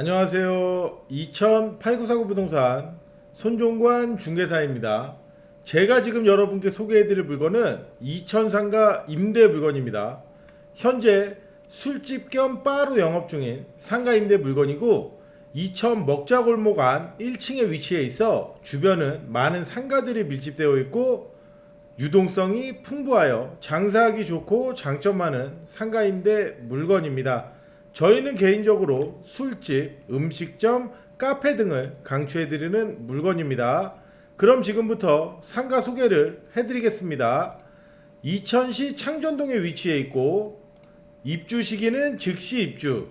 안녕하세요. 208949 부동산 손종관 중개사입니다. 제가 지금 여러분께 소개해드릴 물건은 2000상가 임대 물건입니다. 현재 술집 겸 바로 영업 중인 상가 임대 물건이고 2000 먹자골목 안 1층에 위치해 있어 주변은 많은 상가들이 밀집되어 있고 유동성이 풍부하여 장사하기 좋고 장점 많은 상가 임대 물건입니다. 저희는 개인적으로 술집, 음식점, 카페 등을 강추해드리는 물건입니다. 그럼 지금부터 상가 소개를 해드리겠습니다. 이천시 창전동에 위치해 있고 입주 시기는 즉시 입주,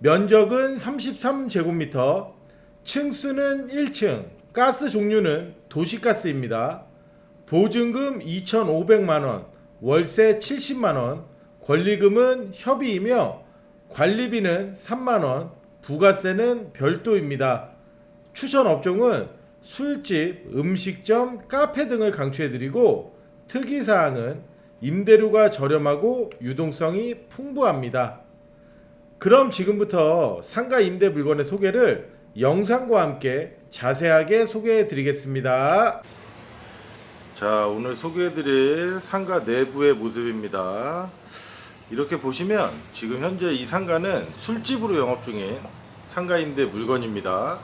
면적은 33제곱미터, 층수는 1층, 가스 종류는 도시가스입니다. 보증금 2,500만원, 월세 70만원, 권리금은 협의이며 관리비는 3만원, 부가세는 별도입니다. 추천 업종은 술집, 음식점, 카페 등을 강추해드리고 특이사항은 임대료가 저렴하고 유동성이 풍부합니다. 그럼 지금부터 상가 임대 물건의 소개를 영상과 함께 자세하게 소개해 드리겠습니다. 자, 오늘 소개해 드릴 상가 내부의 모습입니다. 이렇게 보시면 지금 현재 이 상가는 술집으로 영업 중인 상가 임대 물건입니다.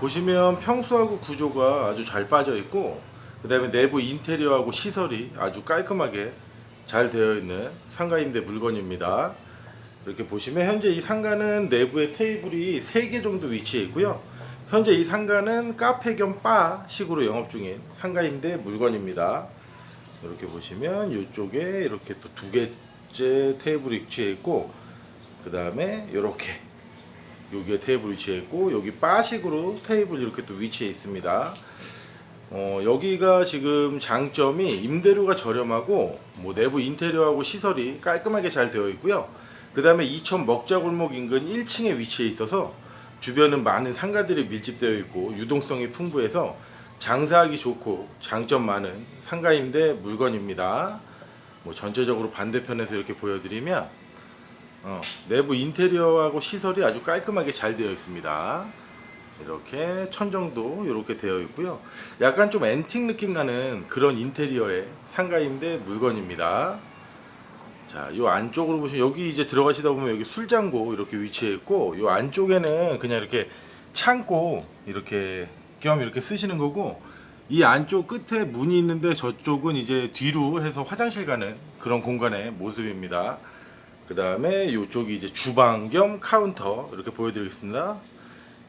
보시면 평수하고 구조가 아주 잘 빠져 있고 그 다음에 내부 인테리어하고 시설이 아주 깔끔하게 잘 되어 있는 상가 임대 물건입니다. 이렇게 보시면 현재 이 상가는 내부에 테이블이 3개 정도 위치해 있고요. 현재 이 상가는 카페 겸 바 식으로 영업 중인 상가 임대 물건입니다. 이렇게 보시면 이쪽에 이렇게 또 두개 째 테이블이 위치해 있고 그 다음에 이렇게 여기에 테이블 위치해 있고 여기 바식으로 테이블 이렇게 또 위치해 있습니다. 어, 여기가 지금 장점이 임대료가 저렴하고 뭐 내부 인테리어하고 시설이 깔끔하게 잘 되어 있고요. 그 다음에 이천 먹자골목 인근 1층에 위치해 있어서 주변은 많은 상가들이 밀집되어 있고 유동성이 풍부해서 장사하기 좋고 장점 많은 상가임대 물건입니다. 뭐 전체적으로 반대편에서 이렇게 보여드리면 어, 내부 인테리어하고 시설이 아주 깔끔하게 잘 되어 있습니다. 이렇게 천정도 이렇게 되어 있고요. 약간 좀 앤틱 느낌 나는 그런 인테리어의 상가임대 물건입니다. 자, 요 안쪽으로 보시면 여기 이제 들어가시다 보면 여기 술장고 이렇게 위치해 있고 요 안쪽에는 그냥 이렇게 창고 이렇게 겸 이렇게 쓰시는 거고 이 안쪽 끝에 문이 있는데 저쪽은 이제 뒤로 해서 화장실 가는 그런 공간의 모습입니다. 그 다음에 이쪽이 이제 주방 겸 카운터 이렇게 보여드리겠습니다.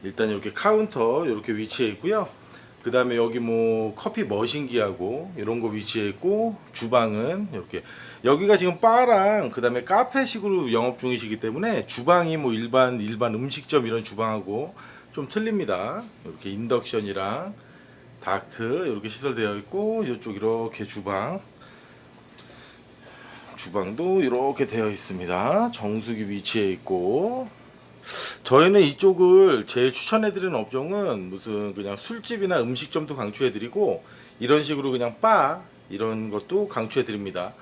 일단 이렇게 카운터 이렇게 위치해 있고요. 그 다음에 여기 뭐 커피 머신기하고 이런 거 위치해 있고 주방은 이렇게 여기가 지금 바랑 그 다음에 카페식으로 영업 중이시기 때문에 주방이 뭐 일반 일반 음식점 이런 주방하고 좀 틀립니다. 이렇게 인덕션이랑 닥트 이렇게 시설되어 있고 이쪽 이렇게 주방 주방도 이렇게 되어 있습니다. 정수기 위치해 있고 저희는 이쪽을 제일 추천해드리는 업종은 무슨 그냥 술집이나 음식점도 강추해드리고 이런 식으로 그냥 바 이런 것도 강추해드립니다.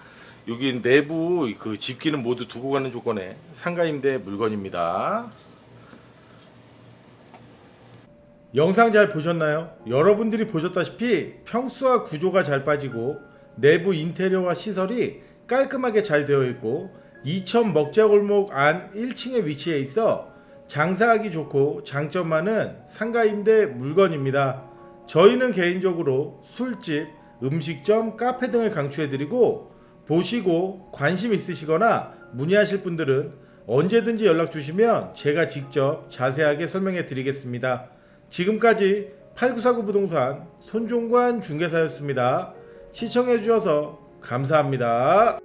여기 내부 그 집기는 모두 두고 가는 조건의 상가임대 물건입니다. 영상 잘 보셨나요? 여러분들이 보셨다시피 평수와 구조가 잘 빠지고 내부 인테리어와 시설이 깔끔하게 잘 되어 있고 2천 먹자골목 안 1층에 위치해 있어 장사하기 좋고 장점 많은 상가 임대 물건입니다. 저희는 개인적으로 술집, 음식점, 카페 등을 강추해드리고 보시고 관심 있으시거나 문의하실 분들은 언제든지 연락 주시면 제가 직접 자세하게 설명해 드리겠습니다. 지금까지 8949 부동산 손종관 중개사였습니다. 시청해 주셔서 감사합니다.